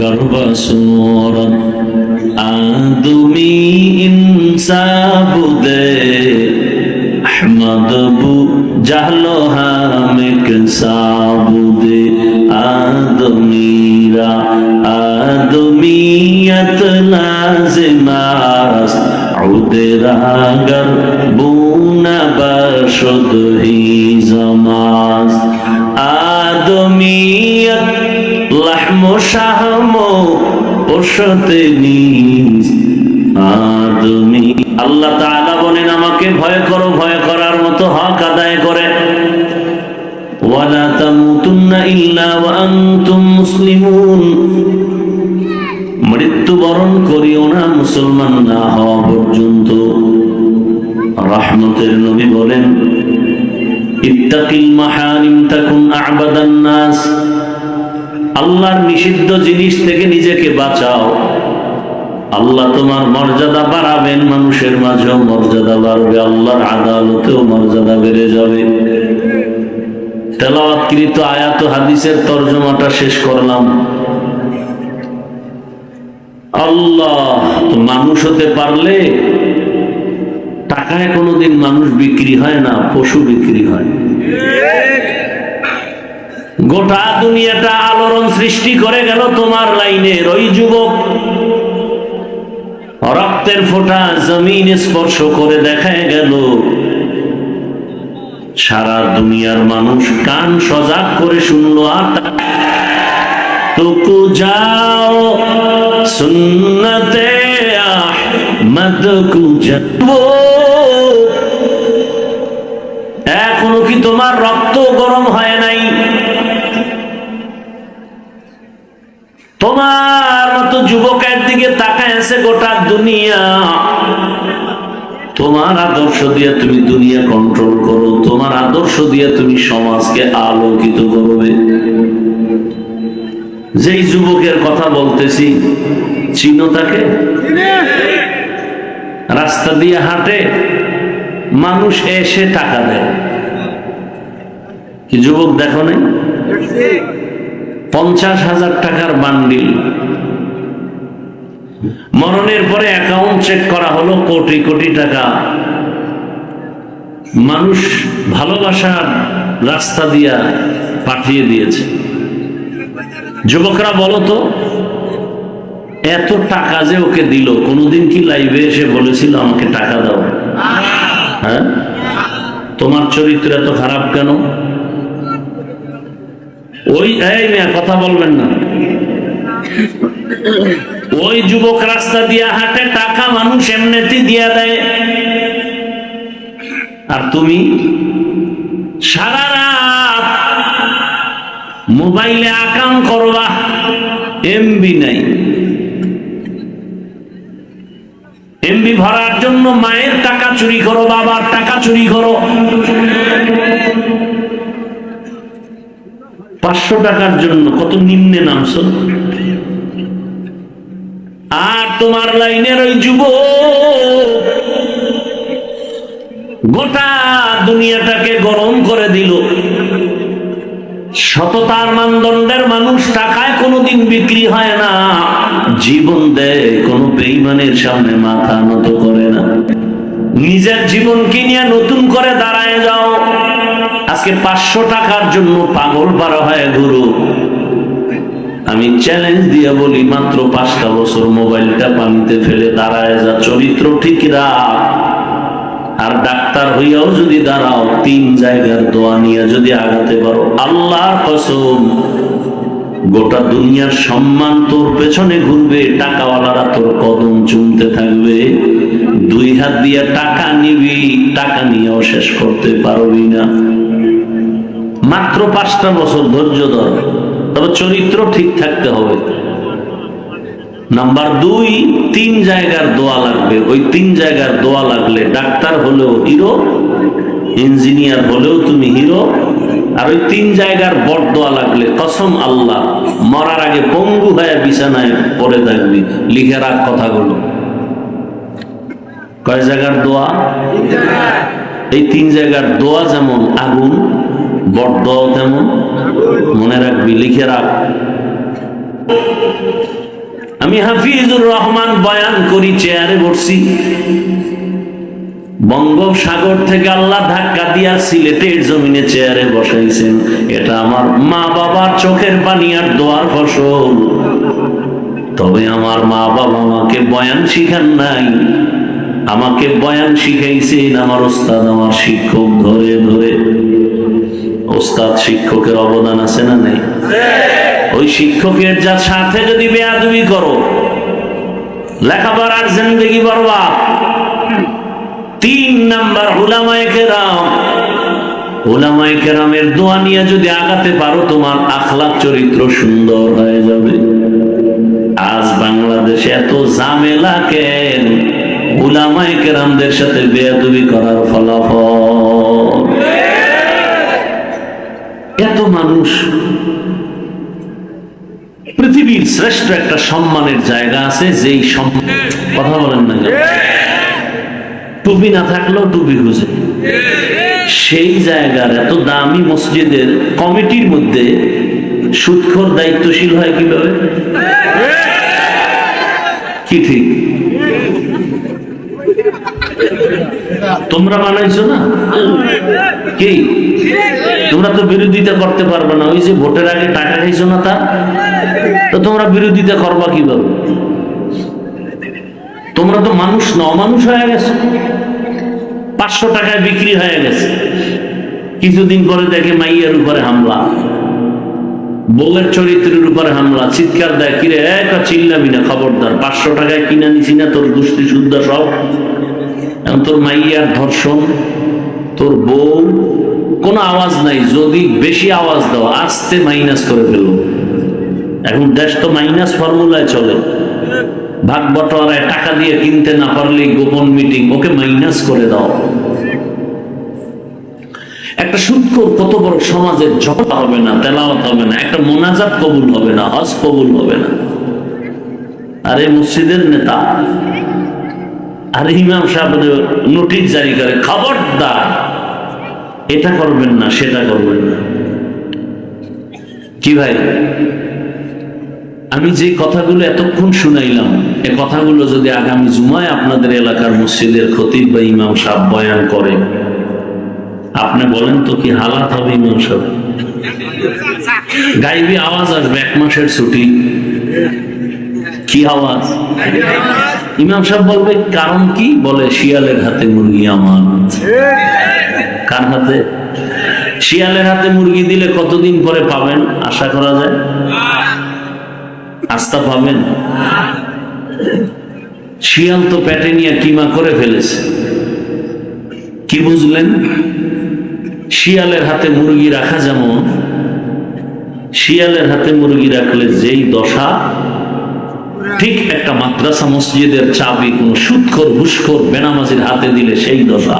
গর্ভসূরত আদমি ইনসাবুদে আহমদ বু জাহলো হামেক সাবুদে আদমিরা আদমিয়ত লাজিমাস উদে রাগর বুনা বশুদ নিজ আদমি। আল্লাহ বলেন, আমাকে ভয় করো, ভয় করার মতো হক আদায় করে। করিও না মুসলমান না হওয়া পর্যন্ত। রহমতের নবী বলেন, ইত্তাকিল মাহারিম, তাকুন আবাদান নাস। আল্লাহর নিষিদ্ধ জিনিস থেকে নিজেকে বাঁচাও। আল্লাহ তোমার মর্যাদা বাড়াবেন, মানুষের মাঝেও মর্যাদা বাড়বে, আল্লাহর আদালতেও মর্যাদা বেড়ে যাবে। তেলাওয়াতকৃত আয়াত হাদিসের তর্জমাটা শেষ করলাম। আল্লাহ, তো মানুষ হতে পারলে টাকায় কোনোদিন মানুষ বিক্রি হয় না, পশু বিক্রি হয়। গোটা দুনিয়াটা আলোড়ন সৃষ্টি করে গেল তোমার লাইনের ওই যুবক রক্তের ফোঁটা জমিন স্পর্শ করে দেখায় গেল। সারা দুনিয়ার মানুষ কান সজাগ করে শুনলো, আর তুকু যাও সুন্নতে এখনও কি তোমার রক্ত গরম হয় নাই? তোমার মতো যুবকের দিকে তাকায় আছে গোটা দুনিয়া। তোমার আদর্শ দিয়ে তুমি দুনিয়া কন্ট্রোল করো, তোমার আদর্শ দিয়ে তুমি সমাজকে আলোকিত করবে যেই যুবকের কথা বলতেছি, চিনো তাকে? রাস্তা দিয়ে হাঁটে, মানুষ এসে টাকা দেয়। কি যুবক দেখো নাই? পঞ্চাশ হাজার টাকার বান্ডিল। মরণের পরে অ্যাকাউন্ট চেক করা হলো কোটি কোটি টাকা। মানুষ ভালোবাসার রাস্তা দিয়া পাঠিয়ে দিয়েছে। যুবকরা বলো তো, এত টাকা যে ওকে দিল, কোনোদিন কি লাইভে এসে বলেছিল আমাকে টাকা দাও? হ্যাঁ? তোমার চরিত্র এত খারাপ কেন? ওই, এই মেয়ে, কথা বলবেন না। ওই যুবক রাস্তা দিয়া হাঁটে, টাকা মানুষ এমনিতে দিয়া দেয়। আর তুমি? সারা রাত মোবাইলে আকাম করবা এমবি নাই। এমবি ভরার জন্য মায়ের টাকা চুরি করো, বাবার টাকা চুরি করো। পাঁচশো টাকার জন্য কত নিম্নে নামছো? আর তোমার লাইনের ওই যুব গোটা দুনিয়াটাকে গরম করে দিল। সততার মানদণ্ডের মানুষ টাকায় কোনোদিন বিক্রি হয় না। জীবন দেয়, কোনো বেইমানের সামনে মাথা নত করে না। নিজের জীবনকে নিয়ে নতুন করে দাঁড়ায় যাও। আজকে পাঁচশো টাকার জন্য পাগল পারা হয় গুরু। আমি চ্যালেঞ্জ দিয়ে বলি, মাত্র পাঁচটা বছর মোবাইলটা পানিতে ফেলে দাঁড়ায় যা চরিত্র ঠিক রাখ আর ডাক্তার হইয়াও যদি দাঁড়াও, তিন জায়গার দোয়া নিয়ে যদি আগাতে পারো, আল্লাহর কসম, গোটা দুনিয়ার সম্মান তোর পেছনে ঘুরবে, টাকাওয়ালারা তোর কদম চুমতে থাকবে। দুই হাত দিয়ে টাকা নিবি, টাকা নিয়েও শেষ করতে পারবি না। মাত্র পাঁচটা বছর ধৈর্য ধর, তবে চরিত্র ঠিক থাকতে হবে। নাম্বার দুই, তিন জায়গার দোয়া লাগবে। ওই তিন জায়গার দোয়া লাগলে ডাক্তার হলেও হিরো, ইঞ্জিনিয়ার হলেও তুমি হিরো। আর ওই তিন জায়গার বট দোয়া লাগলে কসম আল্লাহ, মরার আগে পঙ্গু হয়ে বিছানায় পড়ে থাকবি। লিখে রাখ কথাগুলো। কয় জায়গার দোয়া? এই তিন জায়গার দোয়া যেমন আগুন বড় দোয়া তেমন, মনে রাখবি, লিখে রাখ। আমি হাফিজুর রহমান বয়ান করি, চেয়ারে বসছি বঙ্গোপসাগর থেকে আল্লাহ ধাক্কা দিয়া সিলেটের জমিনে চেয়ারে বসাইছেন। এটা আমার মা বাবার চোখের পানি আর দোয়ার ফসল। তবে আমার মা বাবা আমাকে বয়ান শিখান নাই। আমাকে বয়ান শিখাইছেন আমার ওস্তাদ, আমার শিক্ষক ধরে ধরে। ওস্তাদ শিক্ষকের অবদান আছে না নেই? ওই শিক্ষকের যা সাথে যদি বেয়াদবি করো, লেখাপড়ার জিন্দগি বরবাদ। তিন নাম্বার ওলামায়ে কেরাম। ওলামায়ে কেরামের দোয়া নিয়ে যদি আগাতে পারো, তোমার আখলাক চরিত্র সুন্দর হয়ে যাবে। আজ বাংলাদেশে এত ঝামেলা কেন? ওলামায়ে কেরামদের সাথে বেয়াদবি করার ফলাফল। এত মানুষ। পৃথিবীর শ্রেষ্ঠ একটা সম্মানের জায়গা আছে, যেই সম্মান কথা বলেন না টুপি না থাকলেও টুপি খুঁজে। সেই জায়গার এত দামি মসজিদের কমিটির মধ্যে সুৎখর দায়িত্বশীল হয় কীভাবে? কি ঠিক? তোমরা বানাইছো না? কি? তোমরা তো বিরোধিতা করতে পারবে না। ওই যে ভোটের আগে টাকা খাইছো না তা? তো তোমরা বিরোধিতা করবা কীভাবে? তোমরা তো মানুষ ন, অমানুষ হয়ে গেছে। পাঁচশো টাকায় বিক্রি হয়ে গেছে। কিছুদিন পরে দেখে মাইয়ার উপরে হামলা। বউয়ের চরিত্রের উপরে হামলা। চিৎকার দেয়, কিরে এক চিল্লাবি না, খবরদার। পাঁচশো টাকায় কিনা নিছি না, তোর দুষ্টি শুদ্ধ সব। তোর মাইয়ার ধর্ষণ, তোর বউ, কোনো আওয়াজ নাই, যদি বেশি আওয়াজ দাও, আস্তে মাইনাস করে ফেলো। এখন দেশ তো মাইনাস ফর্মুলায় চলে। ভাগ বটোয়ারায় টাকা দিয়ে কিনতে না পারলে গোপন মিটিং ওকে মাইনাস করে দাও। একটা সুৎকর, কত বড় সমাজের ঝগড়া হবে না, তেলাওয়াত হবে না, একটা মোনাজাত কবুল হবে না, হজ কবুল হবে না। আরে মসজিদের নেতা আর ইমাম সাহেব নোটিশ জারি করে, খবরদার, এটা করবেন না, সেটা করবেন না। কি ভাই? আমি যে কথাগুলো এতক্ষণ শুনাইলাম, এ কথাগুলো যদি আগামী জুমায় আপনাদের এলাকার মসজিদের খতিব বা ইমাম সাহেব বয়ান করে, আপনি বলেন তো কি হালাত হবে ইমাম সাহেব? গাইবি আওয়াজ আসবে, এক মাসের ছুটি। কি আওয়াজ? ইমাম সাহেব বলবে, কারণ কি? বলে, শিয়ালের হাতে মুরগি আমার কার হাতে? শিয়ালের হাতে মুরগি দিলে কতদিন পরে পাবেন, আশা করা যায়? আস্থা পাবেন? শিয়াল তো পেটে নিয়ে কিমা করে ফেলেছে। কি বুঝলেন? শিয়ালের হাতে মুরগি রাখা যেমন, শিয়ালের হাতে মুরগি রাখলে যেই দশা ঠিক একটা মাদ্রাসা মসজিদের চাবি কোন সুৎখর হুস্কর বেনামাজির হাতে দিলে সেই দশা।